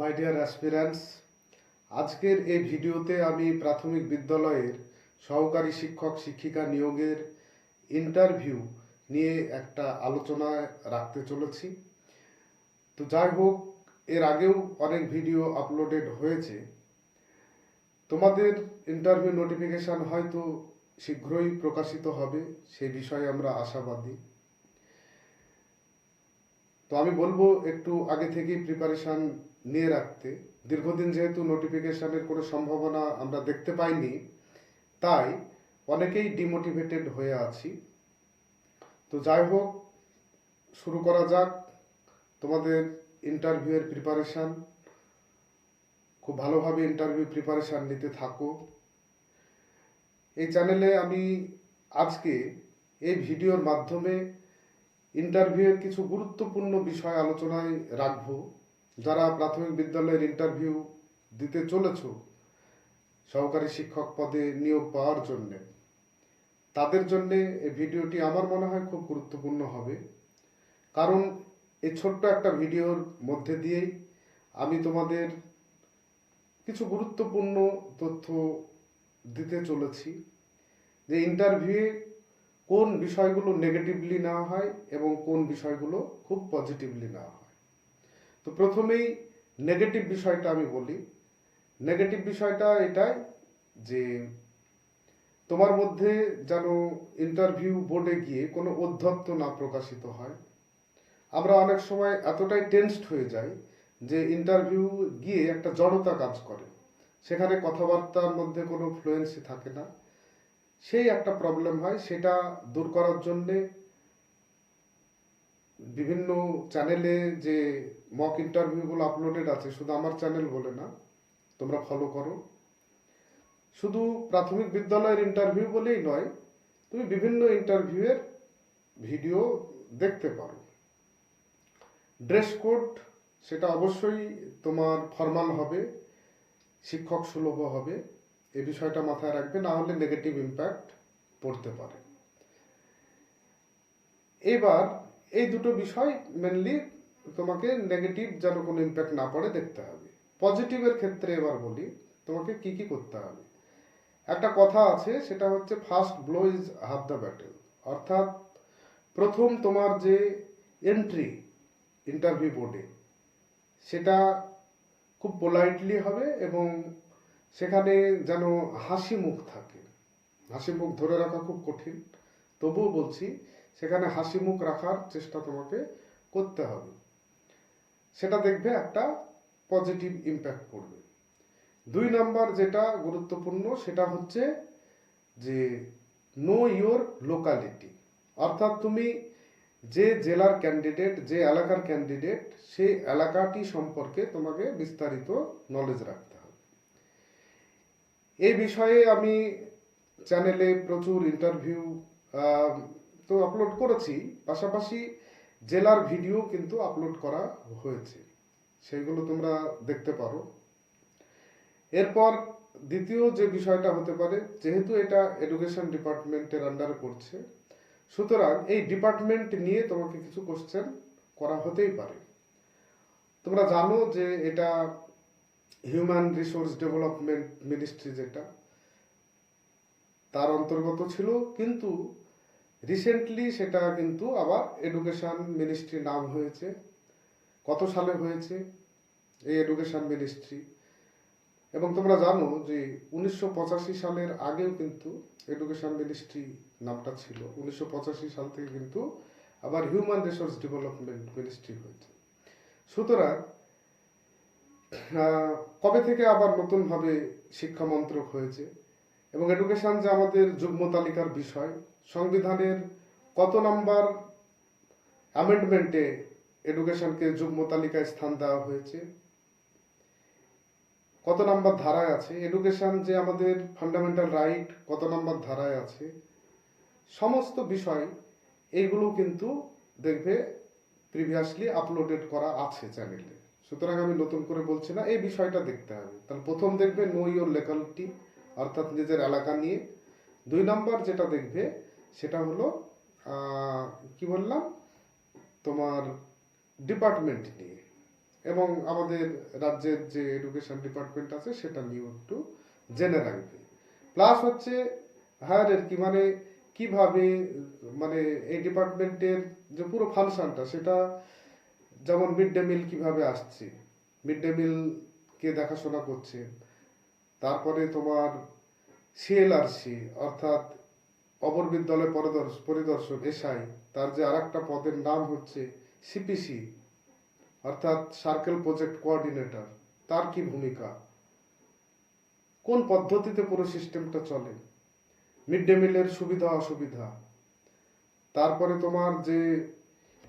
My dear aspirants আজকের এই ভিডিওতে আমি প্রাথমিক বিদ্যালয়ের সহকারী শিক্ষক শিক্ষিকা নিয়োগের ইন্টারভিউ নিয়ে একটা আলোচনা রাখতে চলেছি। তো যাই হোক, এর আগেও অনেক ভিডিও আপলোডেড হয়েছে। তোমাদের ইন্টারভিউ নোটিফিকেশন হয়তো শীঘ্রই প্রকাশিত হবে সেই বিষয়ে আমরা আশাবাদী। তো আমি বলব, একটু আগে থেকেই প্রিপারেশন নিয়ে রাখতে। দীর্ঘদিন যেহেতু নোটিফিকেশনের কোনো সম্ভাবনা আমরা দেখতে পাইনি, তাই অনেকেই ডিমোটিভেটেড হয়ে আছি। তো যাই হোক, শুরু করা যাক। তোমাদের ইন্টারভিউয়ের প্রিপারেশন খুব ভালোভাবে ইন্টারভিউ প্রিপারেশন নিতে থাকো। এই চ্যানেলে আমি আজকে এই ভিডিওর মাধ্যমে ইন্টারভিউয়ের কিছু গুরুত্বপূর্ণ বিষয় আলোচনায় রাখব। যারা প্রাথমিক বিদ্যালয়ের ইন্টারভিউ দিতে চলেছ, সহকারী শিক্ষক পদে নিয়োগ পাওয়ার জন্য, তাদের জন্য এই ভিডিওটি আমার মনে হয় খুব গুরুত্বপূর্ণ হবে। কারণ এই ছোট্ট একটা ভিডিওর মধ্যে দিয়েই আমি তোমাদের কিছু গুরুত্বপূর্ণ তথ্য দিতে চলেছি। যে ইন্টারভিউয়ে কোন বিষয়গুলো নেগেটিভলি নেওয়া হয় এবং কোন বিষয়গুলো খুব পজিটিভলি নেওয়া হয়। তো প্রথমেই নেগেটিভ বিষয়টা আমি বলি। নেগেটিভ বিষয়টা এটাই যে তোমার মধ্যে যেন ইন্টারভিউ বোর্ডে গিয়ে কোনো অধ্যত্ত না প্রকাশিত হয়। আমরা অনেক সময় এতটাই টেনসড হয়ে যাই যে ইন্টারভিউ গিয়ে একটা জড়তা কাজ করে। সেখানে কথাবার্তার মধ্যে কোনো ফ্লুয়েন্সি থাকে না। সেই একটা প্রবলেম হয়, সেটা দূর করার জন্যে বিভিন্ন চ্যানেলে যে মক ইন্টারভিউগুলো আপলোডেড আছে, শুধু আমার চ্যানেল বলে না, তোমরা ফলো করো। শুধু প্রাথমিক বিদ্যালয়ের ইন্টারভিউ বলেই নয়, তুমি বিভিন্ন ইন্টারভিউয়ের ভিডিও দেখতে পারো। ড্রেস কোড সেটা অবশ্যই তোমার ফর্মাল হবে, শিক্ষক সুলভ হবে এই বিষয়টা মাথায় রাখবে, না হলে নেগেটিভ ইম্প্যাক্ট পড়তে পারে। এবার এই দুটো বিষয় মেনলি তোমাকে নেগেটিভ যেন কোনো ইম্প্যাক্ট না পড়ে দেখতে হবে। পজিটিভের ক্ষেত্রে এবার বলি, তোমাকে কি কি করতে হবে? একটা কথা আছে, সেটা হচ্ছে first blow is half the battle অর্থাৎ প্রথম তোমার যে এন্ট্রি ইন্টারভিউ বোর্ডে সেটা খুব পোলাইটলি হবে এবং সেখানে যেন হাসি মুখ থাকে। হাসি মুখ ধরে রাখা খুব কঠিন। তবুও বলছি সেখানে হাসি মুখ রাখার চেষ্টা তোমাকে করতে হবে। সেটা দেখবে একটা পজিটিভ ইম্প্যাক্ট পড়বে দুই নাম্বার যেটা গুরুত্বপূর্ণ, সেটা হচ্ছে যে নো ইয়োর লোকালিটি অর্থাৎ তুমি যে জেলার ক্যান্ডিডেট যে এলাকার ক্যান্ডিডেট সেই এলাকাটি সম্পর্কে তোমাকে বিস্তারিত নলেজ রাখতে হবে। এই বিষয়ে আমি চ্যানেলে প্রচুর ইন্টারভিউ তো আপলোড করেছি, পাশাপাশি জেলার ভিডিও কিন্তু আপলোড করা হয়েছে। সেইগুলো তোমরা দেখতে পারো। এরপর দ্বিতীয় যে বিষয়টা হতে পারে, যেহেতু এটা এডুকেশন ডিপার্টমেন্টের আন্ডারে পড়ছে, সুতরাং এই ডিপার্টমেন্ট নিয়ে তোমাকে কিছু কোশ্চেন করা হতেই পারে। তোমরা জানো যে এটা হিউম্যান রিসোর্স ডেভেলপমেন্ট মিনিস্ট্রি যেটা, তার অন্তর্গত ছিল, কিন্তু রিসেন্টলি সেটা কিন্তু আবার এডুকেশন মিনিস্ট্রি নাম হয়েছে। কত সালে হয়েছে? এই এডুকেশন মিনিস্ট্রি এবং তোমরা জানো যে উনিশশো পঁচাশি সালের আগেও কিন্তু এডুকেশন মিনিস্ট্রি নামটা ছিল। উনিশশো পঁচাশি সাল থেকে কিন্তু আবার হিউম্যান রিসোর্স ডেভেলপমেন্ট মিনিস্ট্রি হয়েছে। সুতরাং কবে থেকে আবার নতুনভাবে শিক্ষা মন্ত্রক হয়েছে? এবং এডুকেশন যে আমাদের যুগ্ম তালিকার বিষয় সংবিধানের কত নাম্বার অ্যামেন্ডমেন্টে এডুকেশনকে যুগ্ম তালিকায় স্থান দেওয়া হয়েছে? কত নাম্বার ধারায় আছে? এডুকেশন যে আমাদের ফান্ডামেন্টাল রাইট কত নাম্বার ধারায় আছে? সমস্ত বিষয় এইগুলো কিন্তু দেখবে প্রিভিয়াসলি আপলোডেড করা আছে চ্যানেলে সুতরাং আমি নতুন করে বলছি না, এই বিষয়টা দেখতে হবে। তাহলে প্রথম দেখবে নো ইয়োর লোকালিটি অর্থাৎ নিজের এলাকা নিয়ে। দুই নাম্বার যেটা দেখবে সেটা হলো কি বললাম? তোমার ডিপার্টমেন্ট নিয়ে। এবং আমাদের রাজ্যের যে এডুকেশন ডিপার্টমেন্ট আছে, সেটা নিয়েও একটু জেনে রাখবে। প্লাস হচ্ছে হায়ার কি? মানে কীভাবে মানে এই ডিপার্টমেন্টের যে পুরো ফাংশনটা সেটা যেমন মিড ডে মিল কীভাবে আসছে মিড ডে মিল কে দেখাশোনা করছে, তারপরে তোমার সিএলআরসি অর্থাৎ অপর বিদ্যালয় পরিদর্শ- পরিদর্শক এসআই। তার যে আরেকটা পদের নাম হচ্ছে সিপিসি অর্থাৎ সার্কেল প্রজেক্ট কোঅর্ডিনেটর তার কি ভূমিকা? কোন পদ্ধতিতে পুরো সিস্টেমটা চলে? মিড ডে মিলের সুবিধা, অসুবিধা? তারপরে তোমার যে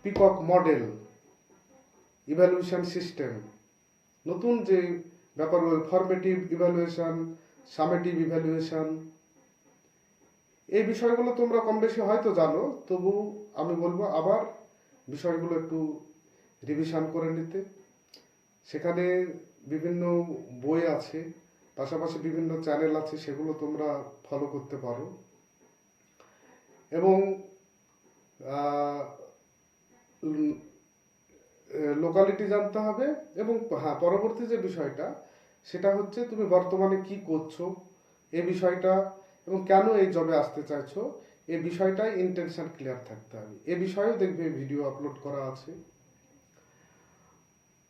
পিকক মডেল ইভ্যালুয়েশন সিস্টেম নতুন যে ব্যাপার ফরমেটিভ ইভ্যালুয়েশন সামেটিভ ইভ্যালুয়েশন এই বিষয়গুলো তোমরা কম বেশি হয়তো জানো, তবু আমি বলব আবার বিষয়গুলো একটু রিভিশন করে নিতে। সেখানে বিভিন্ন বই আছে, পাশাপাশি বিভিন্ন চ্যানেল আছে, সেগুলো তোমরা ফলো করতে পারো। এবং লোকালিটি জানতে হবে এবং হ্যাঁ পরবর্তী যে বিষয়টা, সেটা হচ্ছে তুমি বর্তমানে কি করছ, এই বিষয়টা এবং কেন এই জবে আসতে চাইছো? এই বিষয়টাই ইন্টেনশন ক্লিয়ার থাকতে হবে। এ বিষয়েও দেখবে ভিডিও আপলোড করা আছে।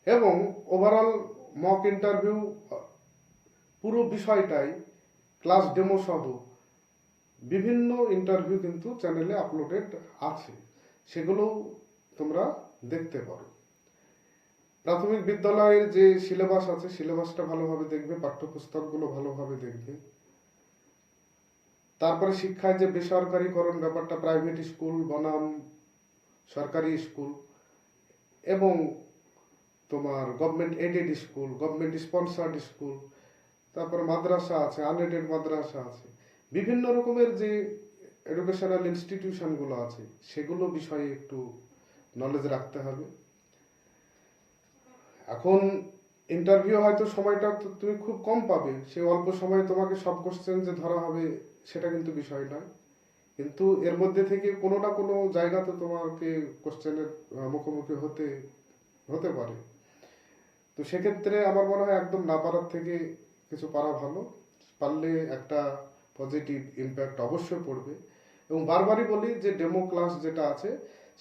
এবং ওভারঅল মক ইন্টারভিউ পুরো বিষয়টাই ক্লাস ডেমো সহ বিভিন্ন ইন্টারভিউ কিন্তু চ্যানেলে আপলোডেড আছে। সেগুলো তোমরা দেখতে পারো। প্রাথমিক বিদ্যালয়ের যে সিলেবাস আছে সিলেবাসটা ভালোভাবে দেখবে, পাঠ্যপুস্তকগুলো ভালোভাবে দেখবে। তারপরে শিক্ষায় যে বেসরকারিকরণ ব্যাপারটা প্রাইভেট স্কুল বনাম, সরকারি স্কুল এবং তোমার government aided school government sponsored school তারপরে মাদ্রাসা আছে আনএডেড মাদ্রাসা আছে, বিভিন্ন রকমের যে এডুকেশনাল ইনস্টিটিউশনগুলো আছে, সেগুলো বিষয়ে একটু নলেজ রাখতে হবে। এখন ইন্টারভিউ হয়তো সময়টা তুমি খুব কম পাবে সেই অল্প সময়ে তোমাকে সব কোশ্চেন যে ধরা হবে সেটা কিন্তু বিষয় নয়। কিন্তু এর মধ্যে থেকে কোনো না কোনো জায়গাতে তোমাকে কোশ্চেনের মুখোমুখি হতে হতে পারে। তো সেক্ষেত্রে আমার মনে হয় একদম না পারার থেকে কিছু পারা ভালো। পারলে একটা পজিটিভ ইম্প্যাক্ট অবশ্যই পড়বে। এবং বারবারই বলি যে ডেমো ক্লাস যেটা আছে,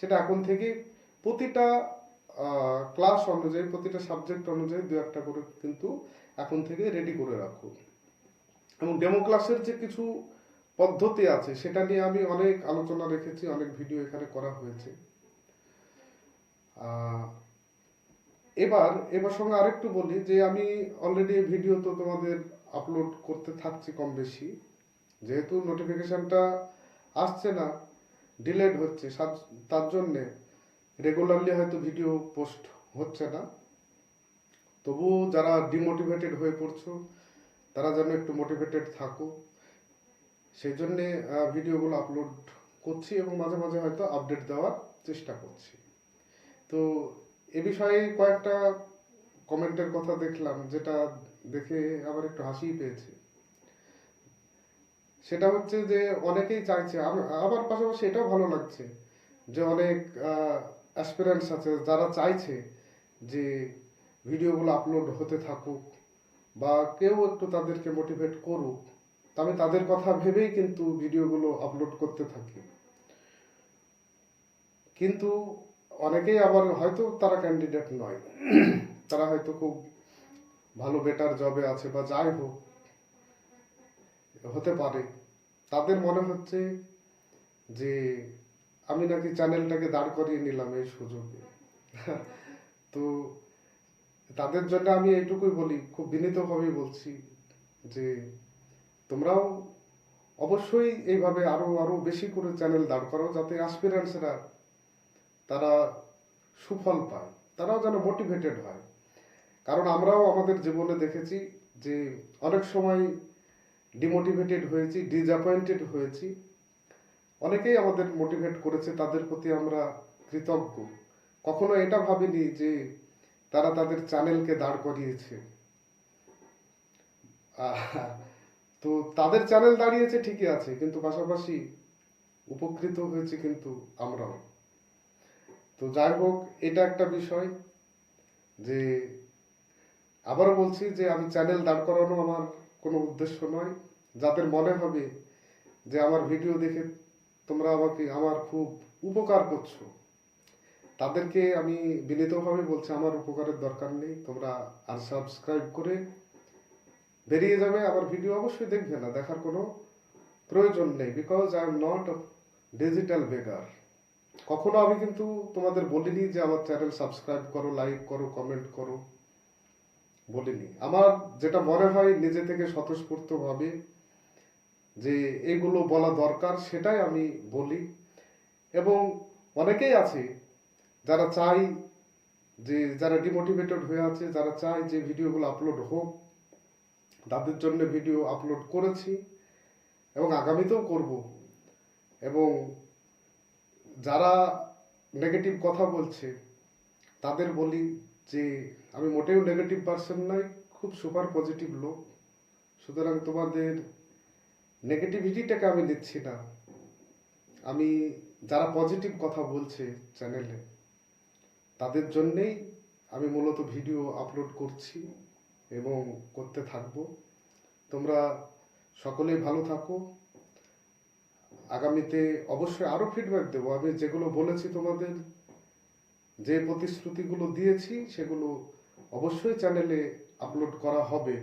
সেটা এখন থেকে প্রতিটা ক্লাস অনুযায়ী, প্রতিটা সাবজেক্ট অনুযায়ী দু একটা করে কিন্তু এখন থেকে রেডি করে রাখো। এবং ডেমো ক্লাসের যে কিছু পদ্ধতি আছে, সেটা নিয়ে আমি অনেক আলোচনা রেখেছি, অনেক ভিডিও এখানে করা হয়েছে। এবার এবার সঙ্গে আরেকটু বলি যে আমি অলরেডি ভিডিও তো তোমাদের আপলোড করতে থাকছি কম বেশি। যেহেতু নোটিফিকেশনটা আসছে না ডিলেড হচ্ছে তার জন্যে রেগুলারলি হয়তো ভিডিও পোস্ট হচ্ছে না। তবু যারা ডিমোটিভেটেড হয়ে পড়ছো, তারা যেন একটু মোটিভেটেড থাকো। সেই জন্যে ভিডিওগুলো আপলোড করছি এবং মাঝে মাঝে হয়তো আপডেট দেওয়ার চেষ্টা করছি। তো এ বিষয়ে কয়েকটা কমেন্টের কথা দেখলাম, যেটা দেখে আমার একটু হাসিই পেয়েছে। সেটা হচ্ছে যে, অনেকেই চাইছে আমার পাশাপাশি এটাও ভালো লাগছে যে অনেক অ্যাসপিরেন্টস আছে যারা চাইছে যে ভিডিওগুলো আপলোড হতে থাকুক বা কেউ একটু তাদেরকে মোটিভেট করুক। তা আমি তাদের কথা ভেবেই কিন্তু ভিডিওগুলো আপলোড করতে থাকি। কিন্তু অনেকেই আবার হয়তো তারা ক্যান্ডিডেট নয়। তারা হয়তো খুব ভালো বেটার জবে আছে বা যাই হোক, হতে পারে। তাদের মনে হচ্ছে যে আমি নাকি চ্যানেলটাকে দাঁড় করিয়ে নিলাম এই সুযোগে। তো তাদের জন্য আমি এইটুকুই বলি, খুব বিনীতভাবেই বলছি যে তোমরাও অবশ্যই এইভাবে আরও আরও বেশি করে চ্যানেল দাঁড় করো যাতে অ্যাসপিরেন্টসরা তারা সুফল পায়, তারাও যেন মোটিভেটেড হয়। কারণ আমরাও আমাদের জীবনে দেখেছি যে অনেক সময় ডিমোটিভেটেড হয়েছি ডিসঅ্যাপয়েন্টেড হয়েছি। অনেকেই আমাদের মোটিভেট করেছে, তাদের প্রতি আমরা কৃতজ্ঞ। কখনো এটা ভাবিনি যে তারা তাদের চ্যানেলকে দাঁড় করিয়েছে। তো তাদের চ্যানেল দাঁড়িয়েছে ঠিকই আছে, কিন্তু পাশাপাশি উপকৃত হয়েছে কিন্তু আমরাও। তো যাই হোক, এটা একটা বিষয় যে আবারও বলছি যে আমি চ্যানেল দাঁড় করানো আমার কোনো উদ্দেশ্য নয়। যাদের মনে হবে যে আমার ভিডিও দেখে তোমরা আমাকে, আমার খুব উপকার করছ, তাদেরকে আমি বিনীতভাবে বলছি, আমার উপকারের দরকার নেই। তোমরা আনসাবস্ক্রাইব করে বেরিয়ে যাবে আমার ভিডিও অবশ্যই দেখবে না, দেখার কোনো প্রয়োজন নেই because I am not digital beggar কখনো আমি কিন্তু তোমাদের বলিনি যে আমার চ্যানেল সাবস্ক্রাইব করো লাইক করো কমেন্ট করো, বলিনি। আমার যেটা মনে হয়, নিজে থেকে স্বতঃস্ফূর্তভাবে যে এগুলো বলা দরকার, সেটাই আমি বলি। এবং অনেকেই আছে, যারা চাই যে, যারা ডিমোটিভেটেড হয়ে আছে, যারা চায় যে ভিডিওগুলো আপলোড হোক তাদের জন্য ভিডিও আপলোড করেছি এবং আগামীতেও করব। এবং যারা নেগেটিভ কথা বলছে, তাদের বলি যে, আমি মোটেও নেগেটিভ পার্সন নই, খুব সুপার পজিটিভ লোক। সুতরাং তোমাদের নেগেটিভিটিটাকে আমি নিচ্ছি না। আমি যারা পজিটিভ কথা বলছে চ্যানেলে তাদের জন্যেই আমি মূলত ভিডিও আপলোড করছি। এবং করতে থাকব। তোমরা সকলেই ভালো থাকো। আগামীতে অবশ্যই আরও ফিডব্যাক দেবো। আমি যেগুলো বলেছি তোমাদের, যে প্রতিশ্রুতিগুলো দিয়েছি, সেগুলো অবশ্যই চ্যানেলে আপলোড করা হবে।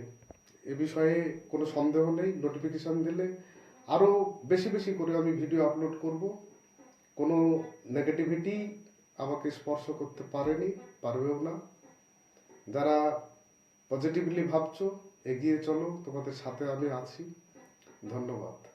এ বিষয়ে কোনো সন্দেহ নেই। নোটিফিকেশন দিলে আরও বেশি বেশি করে আমি ভিডিও আপলোড করব। কোনো নেগেটিভিটি আমাকে স্পর্শ করতে পারেনি, পারবেও না। যারা পজিটিভলি ভাবছ এগিয়ে চলো তোমাদের সাথে আমি আছি। ধন্যবাদ।